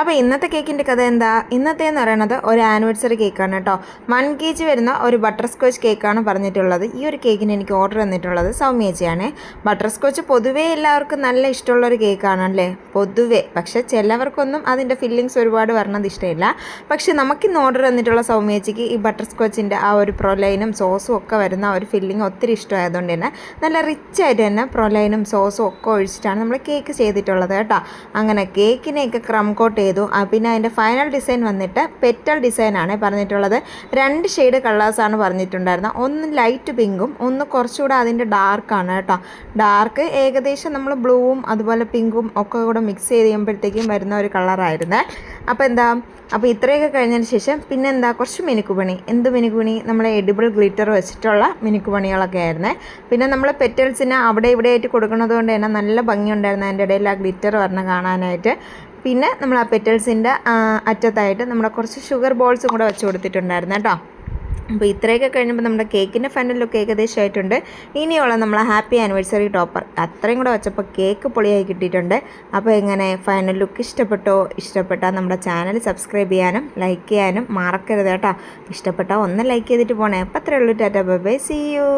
അപ്പോൾ ഇന്നത്തെ കേക്കിന്റെ കഥ എന്താ? ഇന്നത്തെ എന്ന് പറയുന്നത് ഒരു ആനിവേഴ്സറി കേക്കാണ് കേട്ടോ. വൺ കെ ജി വരുന്ന ഒരു ബട്ടർ സ്കോച്ച് കേക്കാണ് പറഞ്ഞിട്ടുള്ളത്. ഈ ഒരു കേക്കിന് എനിക്ക് ഓർഡർ തന്നിട്ടുള്ളത് സൗമ്യേച്ചിയാണ് ബട്ടർ സ്കോച്ച് പൊതുവേ എല്ലാവർക്കും നല്ല ഇഷ്ടമുള്ള ഒരു കേക്കാണ് അല്ലേ? പൊതുവേ. പക്ഷേ ചിലവർക്കൊന്നും അതിന്റെ ഫില്ലിങ്സ് ഒരുപാട് വരണത് ഇഷ്ടമില്ല. പക്ഷേ നമുക്കിന്ന് ഓർഡർ തന്നിട്ടുള്ള സൗമ്യേച്ചിക്ക് ഈ ബട്ടർ സ്കോച്ചിന്റെ ആ ഒരു പ്രൊലൈനും സോസും ഒക്കെ വരുന്ന ആ ഒരു ഫില്ലിങ് ഒത്തിരി ഇഷ്ടമായതുകൊണ്ട് തന്നെ നല്ല റിച്ച് ആയിട്ട് തന്നെ പ്രൊലൈനും സോസും ഒക്കെ ഒഴിച്ചിട്ടാണ് നമ്മൾ കേക്ക് ചെയ്തിട്ടുള്ളത് കേട്ടോ. അങ്ങനെ കേക്കിനെയൊക്കെ ക്രം കോട്ട് ചെയ്തു. പിന്നെ അതിന്റെ ഫൈനൽ ഡിസൈൻ വന്നിട്ട് പെറ്റൽ ഡിസൈനാണ് പറഞ്ഞിട്ടുള്ളത്. രണ്ട് ഷെയ്ഡ് കളേഴ്സാണ് പറഞ്ഞിട്ടുണ്ടായിരുന്നത്. ഒന്ന് ലൈറ്റ് പിങ്കും ഒന്ന് കുറച്ചുകൂടെ അതിന്റെ ഡാർക്കാണ് കേട്ടോ. ഡാർക്ക് ഏകദേശം നമ്മൾ ബ്ലൂവും അതുപോലെ പിങ്കും ഒക്കെ കൂടെ മിക്സ് ചെയ്ത് ചെയ്യുമ്പോഴത്തേക്കും വരുന്ന ഒരു കളറായിരുന്നു അപ്പോൾ എന്താ അപ്പോൾ ഇത്രയൊക്കെ കഴിഞ്ഞതിന് ശേഷം പിന്നെ എന്താ കുറച്ച് മിനുക്കുപണി. എന്ത് മിനുക്കുപണി? നമ്മളെ എഡിബിൾ ഗ്ലിറ്റർ വെച്ചിട്ടുള്ള മിനുക്കുപണികളൊക്കെ ആയിരുന്നേ. പിന്നെ നമ്മൾ പെറ്റൽസിന് അവിടെ ഇവിടെ ആയിട്ട് കൊടുക്കുന്നത് കൊണ്ട് തന്നെ നല്ല ഭംഗിയുണ്ടായിരുന്നു അതിന്റെ ഇടയിൽ ആ ഗ്ലിറ്റർ വരണം കാണാനായിട്ട്. പിന്നെ നമ്മൾ ആ പെറ്റൽസിന്റെ അറ്റത്തായിട്ട് നമ്മുടെ കുറച്ച് ഷുഗർ ബോൾസും കൂടെ വെച്ച് കൊടുത്തിട്ടുണ്ടായിരുന്നു കേട്ടോ. അപ്പോൾ ഇത്രയൊക്കെ കഴിഞ്ഞപ്പോൾ നമ്മുടെ കേക്കിന്റെ ഫൈനൽ ലുക്ക് ഏകദേശം ആയിട്ടുണ്ട് ഇനിയുള്ള നമ്മളെ ഹാപ്പി ആനിവേഴ്സറി ടോപ്പർ അത്രയും കൂടെ വെച്ചപ്പോൾ കേക്ക് പൊളിയായി കിട്ടിയിട്ടുണ്ട്. അപ്പോൾ എങ്ങനെ ഫൈനൽ ലുക്ക് ഇഷ്ടപ്പെട്ടോ ഇഷ്ടപ്പെട്ടാൽ നമ്മുടെ ചാനൽ സബ്സ്ക്രൈബ് ചെയ്യാനും ലൈക്ക് ചെയ്യാനും മറക്കരുത് കേട്ടോ. ഇഷ്ടപ്പെട്ടാൽ ഒന്ന് ലൈക്ക് ചെയ്തിട്ട് പോണേ. അപ്പോൾ അത്രയേ ഉള്ളൂ. Tata bye bye see you